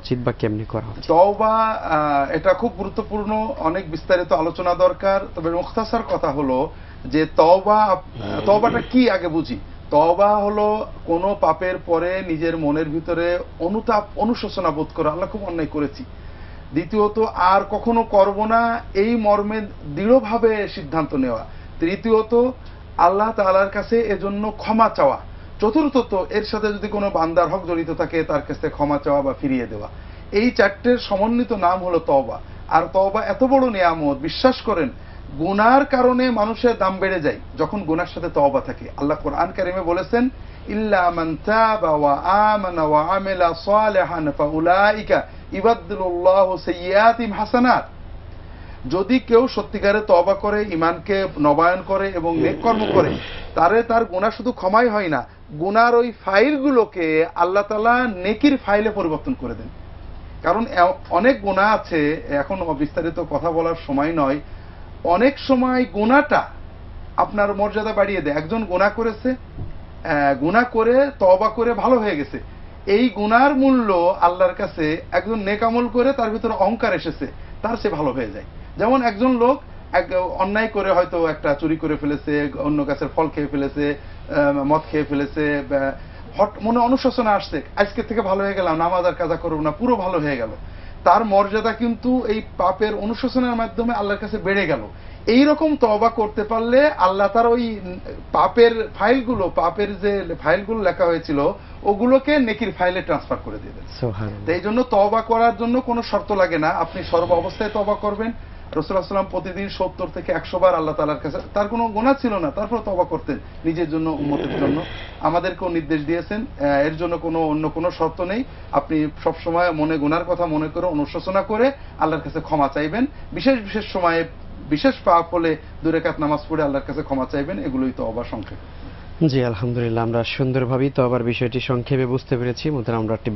উচিত বা কেমনি করা উচিত তওবা এটা খুব গুরুত্বপূর্ণ, অনেক বিস্তারিত আলোচনা দরকার। তবে মুখতাসার কথা হলো যে তওবা, তওবাটা কি আগে বুঝি? তওবা হলো কোনো পাপের পরে নিজের মনের ভিতরে অনুতাপ, অনুশোচনা বোধ করা। আল্লাহ খুব অন্যায় করেছি। দ্বিতীয়ত, আর কখনো করব না এই মর্মে দৃঢ়ভাবে সিদ্ধান্ত নেওয়া। তৃতীয়ত, আল্লাহ তালার কাছে এজন্য ক্ষমা চাওয়া। চতুর্থত এর সাথে যদি কোনো বান্দার হক জড়িত থাকে, তার কাছে ক্ষমা চাওয়া বা ফিরিয়ে দেওয়া। এই চারটের সমন্বিত নাম হলো তওবা। আর তওবা এত বড় নিয়ামত, বিশ্বাস করেন, গুনার কারণে মানুষের দাম বেড়ে যায় যখন গুনার সাথে তওবা থাকে। আল্লাহ কোরআন কারিমে বলেছেন, ইল্লা মান তাবা ওয়া আমানা হাসানাত। যদি কেউ সত্যিকারে তবা করে ইমানকে নবায়ন করে এবং নেক কর্ম করে, তারে তার গুণা শুধু ক্ষমাই হয় না গুনার ওই ফাইলগুলোকে আল্লাহ তালা নেকির ফাইলে পরিবর্তন করে দেন। কারণ অনেক গুণা আছে, এখন বিস্তারিত কথা বলার সময় নয়, অনেক সময় গুণাটা আপনার মর্যাদা বাড়িয়ে দেয়। একজন গুণা করেছে গুনাহ করে তবা করে ভালো হয়ে গেছে। এই গুনার মূল্য আল্লাহর কাছে একজন নেকামল করে তার ভিতরে অহংকার এসেছে, তার সে ভালো হয়ে যায়। যেমন একজন লোক এক অন্যায় করে হয়তো একটা চুরি করে ফেলেছে অন্য গাছের ফল খেয়ে ফেলেছে মদ খেয়ে ফেলেছে হট মনে অনুশোচনা আসছে আজকে থেকে ভালো হয়ে গেলাম নামাজ আর কাজা করব না পুরো ভালো হয়ে গেল। তার মর্যাদা কিন্তু এই পাপের অনুশোচনার মাধ্যমে আল্লাহর কাছে বেড়ে গেল। এই রকম তবা করতে পারলে আল্লাহ তার ওই পাপের ফাইলগুলো পাপের যে ফাইলগুলো লেখা হয়েছিল ওগুলোকে নেকির ফাইলে ট্রান্সফার করে দেবেন এই জন্য তবা করার জন্য কোনো শর্ত লাগে না। আপনি সর্ব অবস্থায় তবা করবেন সাল্লাম প্রতিদিন সত্তর থেকে একশো বার আল্লাহ তালার কাছে তার কোনো গোনা ছিল না, তারপর তবা করতেন নিজের জন্য উন্মতের জন্য। আমাদেরকেও নির্দেশ দিয়েছেন এর জন্য কোনো অন্য কোনো শর্ত নেই। আপনি সবসময় মনে গুনার কথা মনে করে, অনুশোচনা করে আল্লাহর কাছে ক্ষমা চাইবেন। বিশেষ বিশেষ সময়ে, বিশেষ পাপ হলে দুরেকাত নামাজ পড়ে আল্লাহর কাছে ক্ষমা চাইবেন, এগুলোই তো অবা সংক্ষেপ। জি, আলহামদুলিল্লাহ, আমরা সুন্দরভাবেই তো আবার বিষয়টি সংক্ষেপে বুঝতে পেরেছি। মধ্যে আমরা একটি